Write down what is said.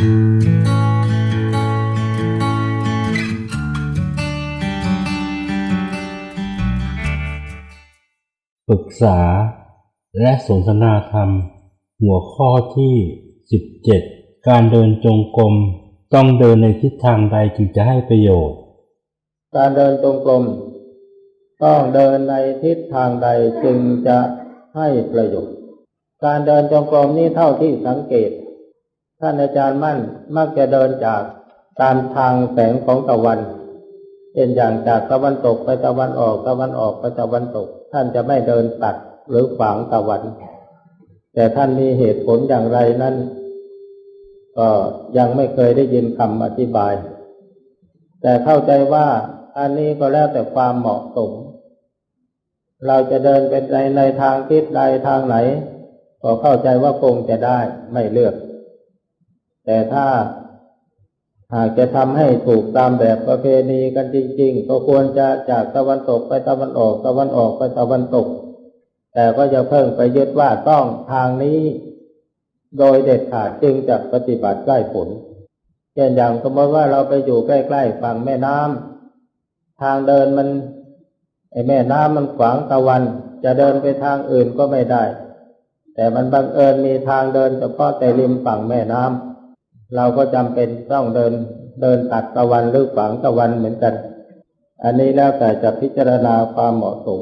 ปรึกษาและสนทนาธรรม หัวข้อที่ 17 การเดินจงกรมต้องเดินในทิศทางใดจึงจะให้ประโยชน์ การเดินจงกรมต้องเดินในทิศทางใดจึงจะให้ประโยชน์ การเดินจงกรมนี้เท่าที่สังเกต ท่านอาจารย์มั่นมักจะเดินจากตามทางแสงของตะวันเช่นอย่างจากตะวันตกไปตะวันออกตะวันออกไปตะวันตก ท่านจะไม่เดินตัดหรือขวางตะวัน แต่ท่านมีเหตุผลอย่างไรนั้นก็ยังไม่เคยได้ยินคำอธิบาย แต่เข้าใจว่าอันนี้ก็แล้วแต่ความเหมาะสม เราจะเดินเป็นในในทางทิศใดทางไหน ก็เข้าใจว่าคงจะได้ไม่เลือก แต่ถ้าหากจะทำให้ถูกตามแบบประเพณีกันจริง ๆ ก็ควรจะจากตะวันตกไปตะวันออกตะวันออกไปตะวันตก แต่ก็จะเพิ่งไปยึดว่าต้องทางนี้ โดยเด็ดขาดจึงจะปฏิบัติได้ผลเช่นอย่างสมมติว่าเราไปอยู่ใกล้ๆฝั่งแม่น้ำทางเดินมันไอแม่น้ำมันขวางตะวัน จะเดินไปทางอื่นก็ไม่ได้ แต่มันบังเอิญมีทางเดินเฉพาะแต่ริมฝั่งแม่น้ำ เราก็จำเป็นต้องเดินเดินตัดตะวันหรือฝังตะวันเหมือนกัน อันนี้แล้วแต่จะพิจารณาความเหมาะสม